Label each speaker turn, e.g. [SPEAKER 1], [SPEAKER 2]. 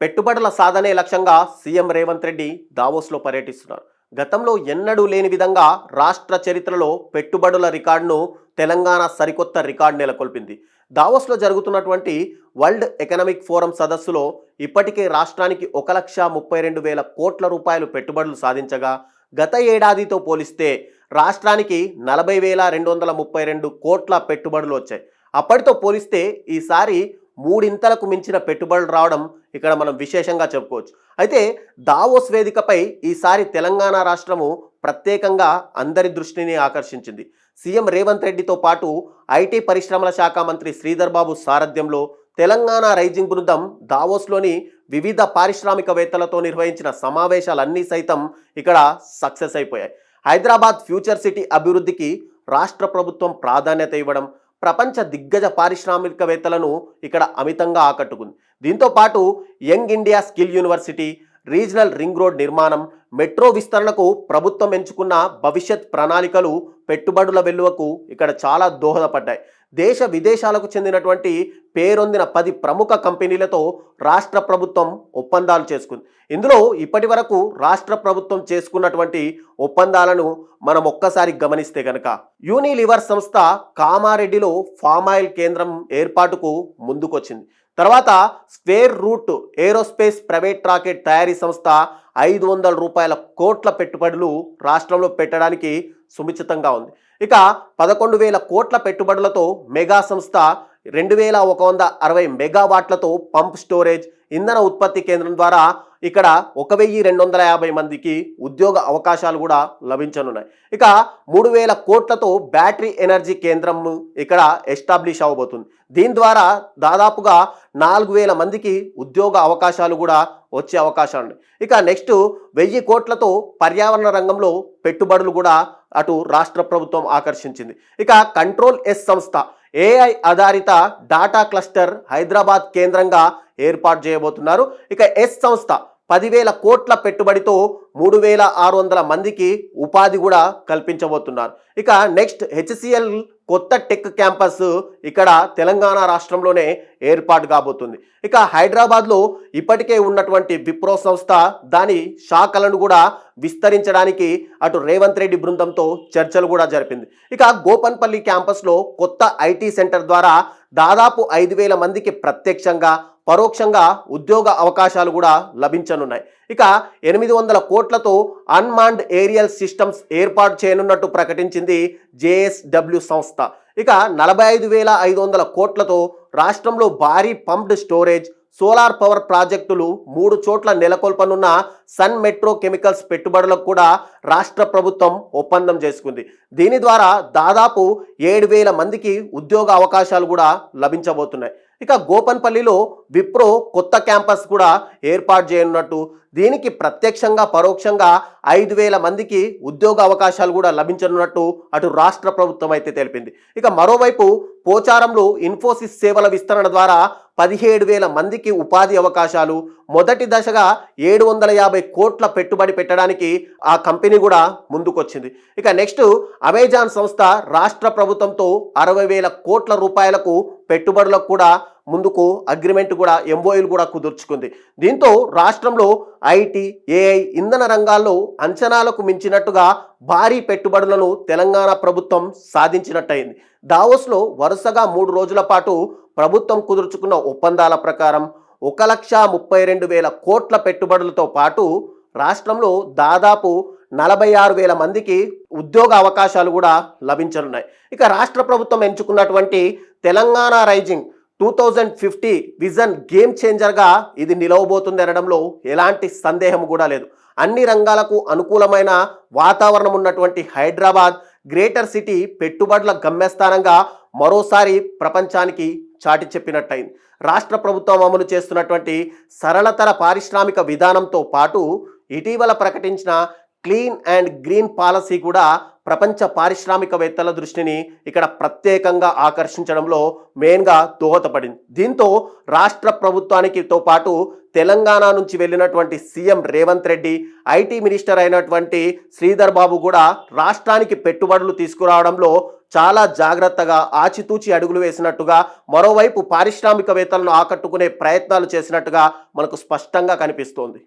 [SPEAKER 1] పెట్టుబడుల సాధనే లక్ష్యంగా సీఎం రేవంత్ రెడ్డి దావోస్లో పర్యటిస్తున్నారు. గతంలో ఎన్నడూ లేని విధంగా రాష్ట్ర చరిత్రలో పెట్టుబడుల రికార్డును తెలంగాణ సరికొత్త రికార్డు నెలకొల్పింది. దావోస్లో జరుగుతున్నటువంటి వరల్డ్ ఎకనామిక్ ఫోరం సదస్సులో ఇప్పటికే రాష్ట్రానికి ఒక లక్ష ముప్పై రెండు వేల కోట్ల రూపాయలు పెట్టుబడులు సాధించగా గత ఏడాదితో పోలిస్తే రాష్ట్రానికి నలభై వేల రెండు వందల ముప్పై రెండు కోట్ల పెట్టుబడులు వచ్చాయి. అప్పటితో పోలిస్తే ఈసారి మూడింతలకు మించిన పెట్టుబడులు రావడం ఇక్కడ మనం విశేషంగా చెప్పుకోవచ్చు. అయితే దావోస్ వేదికపై ఈసారి తెలంగాణ రాష్ట్రము ప్రత్యేకంగా అందరి దృష్టిని ఆకర్షించింది. సీఎం రేవంత్ రెడ్డితో పాటు ఐటీ పరిశ్రమల శాఖ మంత్రి శ్రీధర్ బాబు సారథ్యంలో తెలంగాణ రైజింగ్ బృందం దావోస్లోని వివిధ పారిశ్రామికవేత్తలతో నిర్వహించిన సమావేశాలన్నీ సైతం ఇక్కడ సక్సెస్ అయిపోయాయి. హైదరాబాద్ ఫ్యూచర్ సిటీ అభివృద్ధికి రాష్ట్ర ప్రభుత్వం ప్రాధాన్యత ఇవ్వడం ప్రపంచ దిగ్గజ పారిశ్రామికవేత్తలను ఇక్కడ అమితంగా ఆకట్టుకుంది. దీంతో పాటు young India skill university regional ring road నిర్మాణం మెట్రో విస్తరణకు ప్రభుత్వం ఎంచుకున్న భవిష్యత్ ప్రణాళికలు పెట్టుబడుల వెల్లువకు ఇక్కడ చాలా దోహదపడ్డాయి. దేశ విదేశాలకు చెందినటువంటి పేరొందిన పది ప్రముఖ కంపెనీలతో రాష్ట్ర ప్రభుత్వం ఒప్పందాలు చేసుకుంది. ఇందులో ఇప్పటి వరకు రాష్ట్ర ప్రభుత్వం చేసుకున్నటువంటి ఒప్పందాలను మనం ఒక్కసారి గమనిస్తే కనుక యూనిలివర్ సంస్థ కామారెడ్డిలో ఫామాయిల్ కేంద్రం ఏర్పాటుకు ముందుకొచ్చింది. తర్వాత square root aerospace private rocket తయారీ సంస్థ ఐదు వందల రూపాయల కోట్ల పెట్టుబడులు రాష్ట్రంలో పెట్టడానికి సుముచితంగా ఉంది. ఇక పదకొండు వేల కోట్ల పెట్టుబడులతో మెగా సంస్థ రెండు వేల ఒక వంద అరవై మెగావాట్లతో పంప్ స్టోరేజ్ ఇంధన ఉత్పత్తి కేంద్రం ద్వారా ఇక్కడ ఒక వెయ్యి రెండు వందల యాభై మందికి ఉద్యోగ అవకాశాలు కూడా లభించనున్నాయి. ఇక మూడు వేల కోట్లతో బ్యాటరీ ఎనర్జీ కేంద్రం ఇక్కడ ఎస్టాబ్లిష్ అవ్వబోతుంది దీని ద్వారా దాదాపుగా నాలుగు వేల మందికి ఉద్యోగ అవకాశాలు కూడా వచ్చే అవకాశాలు ఉన్నాయి. ఇక నెక్స్ట్ వెయ్యి కోట్లతో పర్యావరణ రంగంలో పెట్టుబడులు కూడా అటు రాష్ట్ర ప్రభుత్వం ఆకర్షించింది. ఇక కంట్రోల్ ఎస్ సంస్థ ఏఐ ఆధారిత డాటా క్లస్టర్ హైదరాబాద్ కేంద్రంగా ఏర్పాటు చేయబోతున్నారు. ఇక ఎస్ సంస్థ పదివేల కోట్ల పెట్టుబడితో మూడు వేల ఆరు వందల మందికి ఉపాధి కూడా కల్పించబోతున్నారు. ఇక నెక్స్ట్ హెచ్సిఎల్ కొత్త టెక్ క్యాంపస్ ఇక్కడ తెలంగాణ రాష్ట్రంలోనే ఏర్పాటు కాబోతుంది. ఇక హైదరాబాద్లో ఇప్పటికే ఉన్నటువంటి విప్రో సంస్థ దాని శాఖలను కూడా విస్తరించడానికి అటు రేవంత్ రెడ్డి బృందంతో చర్చలు కూడా జరిపింది. ఇక గోపన్పల్లి క్యాంపస్లో కొత్త ఐటీ సెంటర్ ద్వారా దాదాపు ఐదు వేల మందికి ప్రత్యక్షంగా పరోక్షంగా ఉద్యోగ అవకాశాలు కూడా లభించనున్నాయి. ఇక ఎనిమిది వందల కోట్లతో అన్మాండ్ ఏరియల్ సిస్టమ్స్ ఏర్పాటు చేయనున్నట్టు ప్రకటించింది జేఎస్డబ్ల్యూ సంస్థ. ఇక నలభై ఐదు వేల ఐదు వందల కోట్లతో రాష్ట్రంలో భారీ పంప్డ్ స్టోరేజ్ సోలార్ పవర్ ప్రాజెక్టులు మూడు చోట్ల నెలకొల్పనున్న సన్ మెట్రో కెమికల్స్ పెట్టుబడులకు కూడా రాష్ట్ర ప్రభుత్వం ఒప్పందం చేసుకుంది. దీని ద్వారా దాదాపు ఏడు వేల మందికి ఉద్యోగ అవకాశాలు కూడా లభించబోతున్నాయి. ఇక గోపన్పల్లిలో విప్రో కొత్త క్యాంపస్ కూడా ఏర్పాటు చేయనున్నట్టు దీనికి ప్రత్యక్షంగా పరోక్షంగా ఐదు వేల మందికి ఉద్యోగ అవకాశాలు కూడా లభించనున్నట్టు అటు రాష్ట్ర ప్రభుత్వం అయితే తెలిపింది. ఇక మరోవైపు పోచారంలో ఇన్ఫోసిస్ సేవల విస్తరణ ద్వారా పదిహేడు వేల మందికి ఉపాధి అవకాశాలు మొదటి దశగా ఏడు వందల యాభై కోట్ల పెట్టుబడి పెట్టడానికి ఆ కంపెనీ కూడా ముందుకొచ్చింది. ఇక నెక్స్ట్ అమెజాన్ సంస్థ రాష్ట్ర ప్రభుత్వంతో అరవై వేల కోట్ల రూపాయలకు పెట్టుబడులకు కూడా ముందుకు అగ్రిమెంట్ కూడా ఎంఓయూలు కూడా కుదుర్చుకుంది. దీంతో రాష్ట్రంలో ఐటీ ఏఐ ఇంధన రంగాల్లో అంచనాలకు మించినట్టుగా భారీ పెట్టుబడులను తెలంగాణ ప్రభుత్వం సాధించినట్టయింది. దావోస్లో వరుసగా మూడు రోజుల పాటు ప్రభుత్వం కుదుర్చుకున్న ఒప్పందాల ప్రకారం ఒక లక్ష ముప్పై రెండు వేల కోట్ల పెట్టుబడులతో పాటు రాష్ట్రంలో దాదాపు నలభై ఆరు వేల మందికి ఉద్యోగ అవకాశాలు కూడా లభించనున్నాయి. ఇక రాష్ట్ర ప్రభుత్వం ఎంచుకున్నటువంటి Telangana rising two thousand fifty vision game చేంజర్గా ఇది నిలవబోతుంది అనడంలో ఎలాంటి సందేహం కూడా లేదు. అన్ని రంగాలకు అనుకూలమైన వాతావరణం ఉన్నటువంటి హైదరాబాద్ గ్రేటర్ సిటీ పెట్టుబడుల గమ్యస్థానంగా మరోసారి ప్రపంచానికి చాటి చెప్పినట్టయింది. రాష్ట్ర ప్రభుత్వం అమలు చేస్తున్నటువంటి సరళతర పారిశ్రామిక విధానంతో పాటు ఇటీవల ప్రకటించిన క్లీన్ అండ్ గ్రీన్ పాలసీ కూడా ప్రపంచ పారిశ్రామికవేత్తల దృష్టిని ఇక్కడ ప్రత్యేకంగా ఆకర్షించడంలో మెయిన్గా దోహదపడింది. దీంతో రాష్ట్ర ప్రభుత్వానికితో పాటు తెలంగాణ నుంచి వెళ్ళినటువంటి CM Revanth Reddy IT minister అయినటువంటి శ్రీధర్ బాబు కూడా రాష్ట్రానికి పెట్టుబడులు తీసుకురావడంలో చాలా జాగ్రత్తగా ఆచితూచి అడుగులు వేసినట్టుగా మరోవైపు పారిశ్రామికవేత్తలను ఆకట్టుకునే ప్రయత్నాలు చేసినట్టుగా మనకు స్పష్టంగా కనిపిస్తోంది.